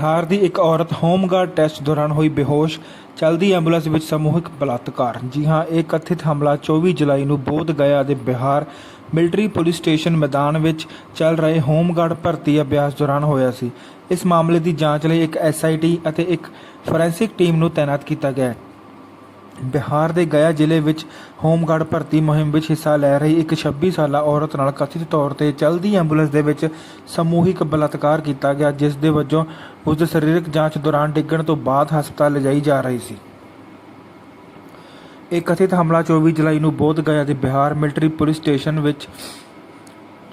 ਬਿਹਾਰ ਦੀ ਇੱਕ ਔਰਤ home guard test ਦੌਰਾਨ ਹੋਈ ਬੇਹੋਸ਼, ਚਲਦੀ ਐਂਬੂਲੈਂਸ ਵਿੱਚ ਸਮੂਹਿਕ ਬਲਾਤਕਾਰ। ਜੀ ਹਾਂ, ਇਹ ਕਥਿਤ ਹਮਲਾ 24 ਜੁਲਾਈ ਨੂੰ ਬੋਧ ਗਿਆ ਦੇ ਬਿਹਾਰ ਮਿਲਟਰੀ ਪੁਲਿਸ ਸਟੇਸ਼ਨ ਮੈਦਾਨ ਵਿੱਚ ਚੱਲ ਰਹੇ ਹੋਮਗਾਰਡ ਭਰਤੀ ਅਭਿਆਸ ਦੌਰਾਨ ਹੋਇਆ ਸੀ। ਇਸ ਮਾਮਲੇ ਦੀ ਜਾਂਚ ਲਈ ਇੱਕ ਐਸਆਈਟੀ ਅਤੇ ਇੱਕ ਫੋਰੈਂਸਿਕ ਟੀਮ ਨੂੰ ਤਾਇਨਾਤ ਕੀਤਾ ਗਿਆ ਹੈ। ਬਿਹਾਰ ਦੇ ਗਇਆ ਜ਼ਿਲ੍ਹੇ ਵਿੱਚ ਹੋਮਗਾਰਡ ਭਰਤੀ ਮੁਹਿੰਮ ਵਿੱਚ ਹਿੱਸਾ ਲੈ ਰਹੀ ਇੱਕ 26 ਸਾਲਾ ਔਰਤ ਨਾਲ ਕਥਿਤ ਤੌਰ ਤੇ ਚਲਦੀ ਐਂਬੂਲੈਂਸ ਦੇ ਵਿੱਚ ਸਮੂਹਿਕ ਬਲਾਤਕਾਰ ਕੀਤਾ ਗਿਆ, ਜਿਸ ਦੇ ਵਜੋਂ ਉਸ ਦੇ ਸਰੀਰਕ ਜਾਂਚ ਦੌਰਾਨ ਡਿੱਗਣ ਤੋਂ ਬਾਅਦ ਹਸਪਤਾਲ ਲਿਜਾਈ ਜਾ ਰਹੀ ਸੀ। ਇਹ ਕਥਿਤ ਹਮਲਾ 24 ਜੁਲਾਈ ਨੂੰ ਬੋਧ ਗਿਆ ਦੇ ਬਿਹਾਰ ਮਿਲਟਰੀ ਪੁਲਿਸ ਸਟੇਸ਼ਨ ਵਿੱਚ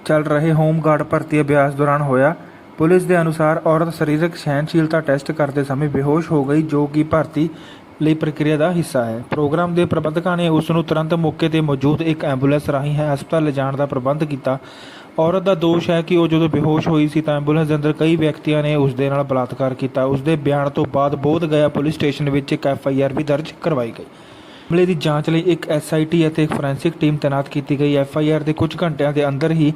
ਚੱਲ ਰਹੇ ਹੋਮਗਾਰਡ ਭਰਤੀ ਅਭਿਆਸ ਦੌਰਾਨ ਹੋਇਆ। ਪੁਲਿਸ ਦੇ ਅਨੁਸਾਰ ਔਰਤ ਸਰੀਰਕ ਸਹਿਣਸ਼ੀਲਤਾ ਟੈਸਟ ਕਰਦੇ ਸਮੇਂ ਬੇਹੋਸ਼ ਹੋ ਗਈ, ਜੋ ਕਿ ਭਰਤੀ ਲਈ ਪ੍ਰਕਿਰਿਆ ਦਾ ਹਿੱਸਾ ਹੈ। ਪ੍ਰੋਗਰਾਮ ਦੇ ਪ੍ਰਬੰਧਕਾਂ ਨੇ ਉਸ ਨੂੰ ਤੁਰੰਤ ਮੌਕੇ ਤੇ ਮੌਜੂਦ ਇੱਕ ਐਂਬੂਲੈਂਸ ਰਾਹੀਂ ਹੈ, ਹਸਪਤਾਲ ਲਿਜਾਣ ਦਾ ਪ੍ਰਬੰਧ ਕੀਤਾ। ਔਰਤ ਦਾ ਦੋਸ਼ ਹੈ ਕਿ ਉਹ ਜਦੋਂ ਬੇਹੋਸ਼ ਹੋਈ ਸੀ ਤਾਂ ਐਂਬੂਲੈਂਸ ਦੇ ਅੰਦਰ ਕਈ ਵਿਅਕਤੀਆਂ ਨੇ ਉਸ ਦੇ ਨਾਲ ਬਲਾਤਕਾਰ ਕੀਤਾ। ਉਸ ਦੇ ਬਿਆਨ ਤੋਂ ਬਾਅਦ ਬੋਧ ਗਿਆ ਪੁਲਿਸ ਸਟੇਸ਼ਨ ਵਿੱਚ ਇੱਕ ਐਫ ਆਈ ਆਰ ਵੀ ਦਰਜ ਕਰਵਾਈ ਗਈ। ਮਾਮਲੇ ਦੀ ਜਾਂਚ ਲਈ ਇੱਕ ਐੱਸ ਆਈ ਟੀ ਅਤੇ ਇੱਕ ਫੋਰੈਂਸਿਕ ਟੀਮ ਤਾਇਨਾਤ ਕੀਤੀ ਗਈ। ਐਫ ਆਈ ਆਰ ਦੇ ਕੁਝ ਘੰਟਿਆਂ ਦੇ ਅੰਦਰ ਹੀ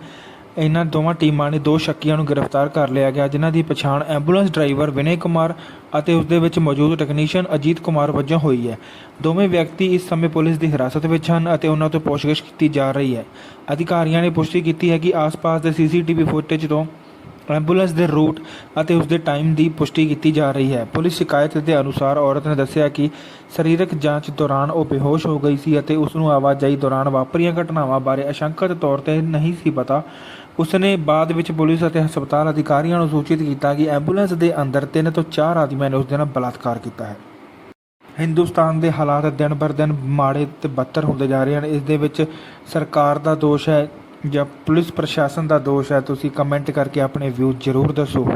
ਇਹਨਾਂ ਦੋਵਾਂ ਟੀਮਾਂ ਨੇ ਦੋ ਸ਼ੱਕੀਆਂ ਨੂੰ ਗ੍ਰਿਫਤਾਰ ਕਰ ਲਿਆ ਗਿਆ, ਜਿਨ੍ਹਾਂ ਦੀ ਪਛਾਣ ਐਂਬੂਲੈਂਸ ਡਰਾਈਵਰ ਵਿਨੇ ਕੁਮਾਰ ਅਤੇ ਉਸ ਦੇ ਵਿੱਚ ਮੌਜੂਦ ਟੈਕਨੀਸ਼ੀਅਨ ਅਜੀਤ ਕੁਮਾਰ ਵਜੋਂ ਹੋਈ ਹੈ। ਦੋਵੇਂ ਵਿਅਕਤੀ ਇਸ ਸਮੇਂ ਪੁਲਿਸ ਦੀ ਹਿਰਾਸਤ ਵਿੱਚ ਹਨ ਅਤੇ ਉਹਨਾਂ ਤੋਂ ਪੁੱਛਗਿੱਛ ਕੀਤੀ ਜਾ ਰਹੀ ਹੈ। ਅਧਿਕਾਰੀਆਂ ਨੇ ਪੁਸ਼ਟੀ ਕੀਤੀ ਹੈ ਕਿ ਆਸ-ਪਾਸ ਦੇ ਸੀਸੀਟੀਵੀ ਫੁਟੇਜ ਤੋਂ ਐਂਬੂਲੈਂਸ ਦੇ ਰੂਟ ਅਤੇ ਉਸ ਦੇ ਟਾਈਮ ਦੀ ਪੁਸ਼ਟੀ ਕੀਤੀ ਜਾ ਰਹੀ ਹੈ। ਪੁਲਿਸ ਸ਼ਿਕਾਇਤ ਦੇ ਅਨੁਸਾਰ ਔਰਤ ਨੇ ਦੱਸਿਆ ਕਿ ਸਰੀਰਕ ਜਾਂਚ ਦੌਰਾਨ ਉਹ ਬੇਹੋਸ਼ ਹੋ ਗਈ ਸੀ ਅਤੇ ਉਸ ਨੂੰ ਆਵਾਜਾਈ ਦੌਰਾਨ ਵਾਪਰੀਆਂ ਘਟਨਾਵਾਂ ਬਾਰੇ ਅਸ਼ੰਕਤ ਤੌਰ ਤੇ ਨਹੀਂ ਸੀ ਪਤਾ ਉਸਨੇ ਬਾਅਦ ਵਿੱਚ ਪੁਲਿਸ ਅਤੇ ਹਸਪਤਾਲ ਅਧਿਕਾਰੀਆਂ ਨੂੰ ਸੂਚਿਤ ਕੀਤਾ ਕਿ ਐਂਬੂਲੈਂਸ ਦੇ ਅੰਦਰ ਤਿੰਨ ਤੋਂ ਚਾਰ ਆਦਮੀਆਂ ਨੇ ਉਸ ਦੇ ਨਾਲ ਬਲਾਤਕਾਰ ਕੀਤਾ ਹੈ। ਹਿੰਦੁਸਤਾਨ ਦੇ ਹਾਲਾਤ ਦਿਨ ਬਰ ਦਿਨ ਮਾੜੇ ਤੇ ਬੱਤਰ ਹੁੰਦੇ ਜਾ ਰਹੇ ਹਨ। ਇਸ ਦੇ ਵਿੱਚ ਸਰਕਾਰ ਦਾ ਦੋਸ਼ ਹੈ ਜਾਂ ਪੁਲਿਸ ਪ੍ਰਸ਼ਾਸਨ ਦਾ ਦੋਸ਼ ਹੈ, ਤੁਸੀਂ ਕਮੈਂਟ ਕਰਕੇ ਆਪਣੇ ਵਿਊ ਜ਼ਰੂਰ ਦੱਸੋ।